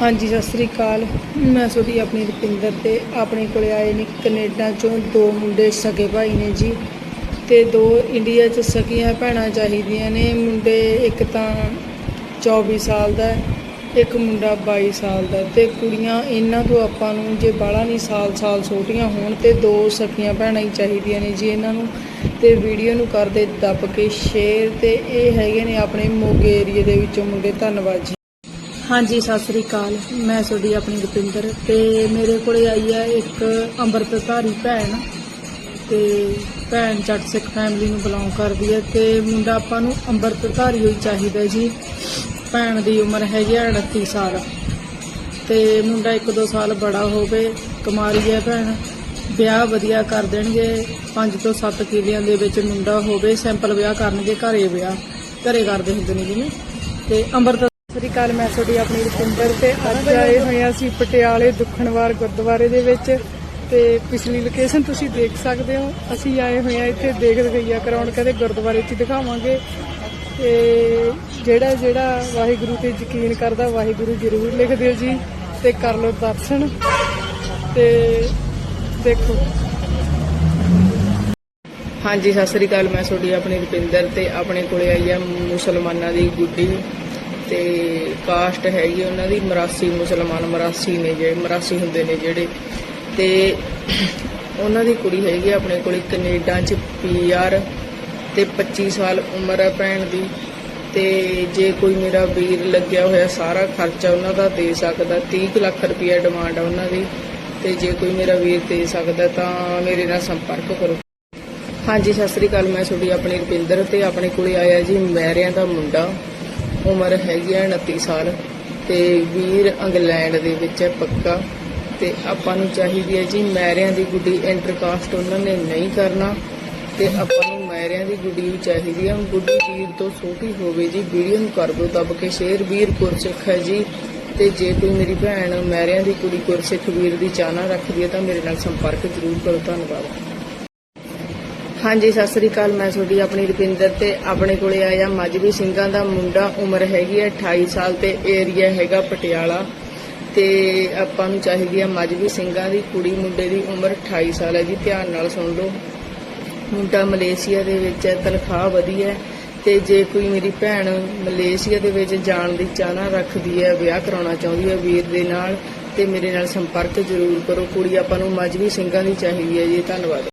ਹਾਂਜੀ, ਸਤਿ ਸ੍ਰੀ ਅਕਾਲ। ਮੈਂ ਤੁਹਾਡੀ ਆਪਣੀ ਰੁਪਿੰਦਰ ਤੇ ਆਪਣੇ ਕੋਲੇ ਆਏ ਨੇ ਕੈਨੇਡਾ ਚੋਂ ਦੋ ਮੁੰਡੇ ਸਕੇ ਭਾਈ ਨੇ ਜੀ ਤੇ ਦੋ ਇੰਡੀਆ ਚ ਸਕੀਆਂ ਭੈਣਾਂ ਚਾਹੀਦੀਆਂ ਨੇ। ਮੁੰਡੇ ਇੱਕ ਤਾਂ 24 ਸਾਲ ਦਾ ਇੱਕ ਮੁੰਡਾ 22 ਸਾਲ ਦਾ ਤੇ ਕੁੜੀਆਂ ਇਹਨਾਂ ਤੋਂ ਆਪਾਂ ਨੂੰ ਜੇ ਬਾਹਲਾ ਨਹੀਂ ਸਾਲ ਸਾਲ ਛੋਟੀਆਂ ਹੋਣ ਤੇ ਦੋ ਸਕੀਆਂ ਭੈਣਾਂ ਹੀ ਚਾਹੀਦੀਆਂ ਨੇ ਜੀ ਇਹਨਾਂ ਨੂੰ ਤੇ ਵੀਡੀਓ ਨੂੰ ਕਰਦੇ ਦੱਬ ਕੇ ਸ਼ੇਅਰ ਤੇ ਇਹ ਹੈਗੇ ਨੇ ਆਪਣੇ ਮੋਗੇ ਏਰੀਏ ਦੇ ਵਿੱਚੋਂ ਮੁੰਡੇ ਧੰਨਵਾਦ ਜੀ। ਹਾਂਜੀ, ਸਤਿ ਸ੍ਰੀ ਅਕਾਲ। ਮੈਂ ਤੁਹਾਡੀ ਆਪਣੀ ਰੁਪਿੰਦਰ ਤੇ ਮੇਰੇ ਕੋਲੇ ਆਈ ਹੈ ਇੱਕ ਅੰਮ੍ਰਿਤਧਾਰੀ ਭੈਣ ਤੇ ਭੈਣ ਜੱਟ ਸਿੱਖ ਫੈਮਿਲੀ ਨੂੰ ਬਿਲੋਂਗ ਕਰਦੀ ਹੈ ਤੇ ਮੁੰਡਾ ਆਪਾਂ ਨੂੰ ਅੰਮ੍ਰਿਤਧਾਰੀ ਹੋਈ ਚਾਹੀਦਾ ਜੀ। ਭੈਣ ਦੀ ਉਮਰ ਹੈਗੀ ਹੈ 38 ਸਾਲ ਤੇ ਮੁੰਡਾ 1-2 ਸਾਲ ਬੜਾ ਹੋਵੇ ਕੁਮਾਰੀ ਹੈ ਭੈਣ। ਵਿਆਹ ਵਧੀਆ ਕਰ ਦੇਣਗੇ 5 ਤੋਂ 7 ਕਿਲਿਆਂ ਦੇ ਵਿੱਚ ਮੁੰਡਾ ਹੋਵੇ ਸਿੰਪਲ ਵਿਆਹ ਕਰਨਗੇ, ਘਰੇ ਵਿਆਹ, ਘਰੇ ਕਰਦੇ ਹੁੰਦੇ ਨੇ ਜਿਵੇਂ ਤੇ ਅੰਮ੍ਰਿਤ ਸ੍ਰੀ ਅਕਾਲ, ਮੈਂ ਤੁਹਾਡੀ ਆਪਣੀ ਰੁਪਿੰਦਰ ਤੇ ਅੱਜ ਆਏ ਹੋਏ ਹਾਂ ਅਸੀਂ ਪਟਿਆਲੇ ਦੁੱਖਣਵਾਰ ਗੁਰਦੁਆਰੇ ਦੇ ਵਿੱਚ ਤੇ ਪਿਛਲੀ ਲੋਕੇਸ਼ਨ ਤੁਸੀਂ ਦੇਖ ਸਕਦੇ ਹੋ। ਅਸੀਂ ਆਏ ਹੋਏ ਹਾਂ ਇੱਥੇ ਦੇਖ ਰਖਈਆ ਕਰਾਉਣ ਕਹਿੰਦੇ ਗੁਰਦੁਆਰੇ 'ਚ ਦਿਖਾਵਾਂਗੇ। ਤੇ ਜਿਹੜਾ ਜਿਹੜਾ ਵਾਹਿਗੁਰੂ ਤੇ ਯਕੀਨ ਕਰਦਾ, ਵਾਹਿਗੁਰੂ ਜ਼ਰੂਰ ਲਿਖ ਦਿਓ ਜੀ। ਤੇ ਕਰ ਲਓ ਦਰਸ਼ਨ। ਤੇ ਦੇਖੋ। ਹਾਂਜੀ, ਸਤਿ ਸ੍ਰੀ ਅਕਾਲ, ਮੈਂ ਤੁਹਾਡੀ ਆਪਣੀ ਰੁਪਿੰਦਰ ਤੇ ਆਪਣੇ ਕੋਲੇ ਆਈ ਆ ਮੁਸਲਮਾਨਾਂ ਦੀ ਗੁੱਡੀ। ਤੇ ਕਾਸਟ ਹੈਗੀ ਉਹਨਾਂ ਦੀ, ਮਰਾਸੀ ਮੁਸਲਮਾਨ ਮਰਾਸੀ ਨੇ ਜਿਹੜੇ, ਮਰਾਸੀ ਹੁੰਦੇ ਨੇ ਜਿਹੜੇ। ਤੇ ਉਹਨਾਂ ਦੀ ਕੁੜੀ ਹੈਗੀ ਆਪਣੇ ਕੋਲ ਕੈਨੇਡਾ ਚ ਪੀਆਰ ਤੇ 25 ਸਾਲ ਉਮਰ ਹੈ ਭੈਣ ਦੀ। ਤੇ ਜੇ ਕੋਈ ਮੇਰਾ ਵੀਰ ਲੱਗਿਆ ਹੋਇਆ ਸਾਰਾ ਖਰਚਾ ਉਹਨਾਂ ਦਾ ਦੇ ਸਕਦਾ 30 ਕੁ ਲੱਖ ਰੁਪਏ ਡਿਮਾਂਡ ਆ ਉਹਨਾਂ ਦੀ। ਤੇ ਜੇ ਕੋਈ ਮੇਰਾ ਵੀਰ ਦੇ ਸਕਦਾ ਤਾਂ ਮੇਰੇ ਨਾਲ ਸੰਪਰਕ ਕਰੋ। ਹਾਂਜੀ, ਸਤਿ ਸ੍ਰੀ ਅਕਾਲ, ਮੈਂ ਤੁਹਾਡੀ ਆਪਣੀ ਰੁਪਿੰਦਰ ਤੇ ਆਪਣੇ ਕੋਲੇ ਆਇਆ ਜੀ ਮੈਰਿਆਂ ਦਾ ਮੁੰਡਾ। ਉਮਰ ਹੈਗੀ ਆ 29 ਸਾਲ ਤੇ ਵੀਰ ਇੰਗਲੈਂਡ ਦੇ ਵਿੱਚ ਹੈ ਪੱਕਾ ਤੇ ਆਪਾਂ ਨੂੰ ਚਾਹੀਦੀ ਹੈ ਜੀ ਮੈਰਿਆਂ ਦੀ ਗੁੱਡੀ ਇੰਟਰਕਾਸਟ ਉਹਨਾਂ ਨੇ ਨਹੀਂ ਕਰਨਾ ਤੇ ਆਪਾਂ ਨੂੰ ਮੈਰਿਆਂ ਦੀ ਗੁੱਡੀ ਵੀ ਚਾਹੀਦੀ ਹੈ ਗੁੱਡੀ ਵੀਰ ਤੋਂ ਛੋਟੀ ਹੋਵੇ ਜੀ, ਵੀਡੀਓ ਨੂੰ ਕਰ ਦਿਓ ਦੱਬ ਕੇ ਸ਼ੇਅਰ ਵੀਰ ਗੁਰਸਿੱਖ ਹੈ ਜੀ ਤੇ ਜੇ ਕੋਈ ਮੇਰੀ ਭੈਣ ਮੈਰਿਆਂ ਦੀ ਕੁੜੀ ਗੁਰਸਿੱਖ ਵੀਰ ਦੀ ਚਾਹਨਾ ਰੱਖਦੀ ਹੈ ਤਾਂ ਮੇਰੇ ਨਾਲ ਸੰਪਰਕ ਜ਼ਰੂਰ ਕਰੋ। ਧੰਨਵਾਦ। ਹਾਂਜੀ, ਸਤਿ ਸ੍ਰੀ ਅਕਾਲ। ਮੈਂ ਤੁਹਾਡੀ ਆਪਣੀ ਰੁਪਿੰਦਰ ਤੇ ਆਪਣੇ ਕੋਲੇ ਆਇਆ। ਮਜਬੀ ਸਿੰਘਾਂ ਦਾ ਮੁੰਡਾ ਉਮਰ ਹੈਗੀ ਹੈ 28 ਸਾਲ ਤੇ ਏਰੀਆ ਹੈਗਾ ਪਟਿਆਲਾ। ਤੇ ਆਪਾਂ ਨੂੰ ਚਾਹੀਦੀ ਹੈ ਮਜਬੀ ਸਿੰਘਾਂ ਦੀ ਕੁੜੀ, ਮੁੰਡੇ ਦੀ ਉਮਰ 28 ਸਾਲ ਹੈ ਜੀ। ਧਿਆਨ ਨਾਲ ਸੁਣ ਲਓ। ਮੁੰਡਾ ਮਲੇਸ਼ੀਆ ਦੇ ਵਿੱਚ ਹੈ, ਤਨਖਾਹ ਵਧੀਆ ਹੈ। ਤੇ ਜੇ ਕੋਈ ਮੇਰੀ ਭੈਣ ਮਲੇਸ਼ੀਆ ਦੇ ਵਿੱਚ ਜਾਣ ਦੀ ਚਾਹਨਾ ਰੱਖਦੀ ਹੈ, ਵਿਆਹ ਕਰਾਉਣਾ ਚਾਹੁੰਦੀ ਹੈ ਵੀਰ ਦੇ ਨਾਲ, ਤੇ ਮੇਰੇ ਨਾਲ ਸੰਪਰਕ ਜ਼ਰੂਰ ਕਰੋ। ਕੁੜੀ ਆਪਾਂ ਨੂੰ ਮਜਬੀ ਸਿੰਘਾਂ ਦੀ ਚਾਹੀਦੀ ਹੈ ਜੀ। ਧੰਨਵਾਦ।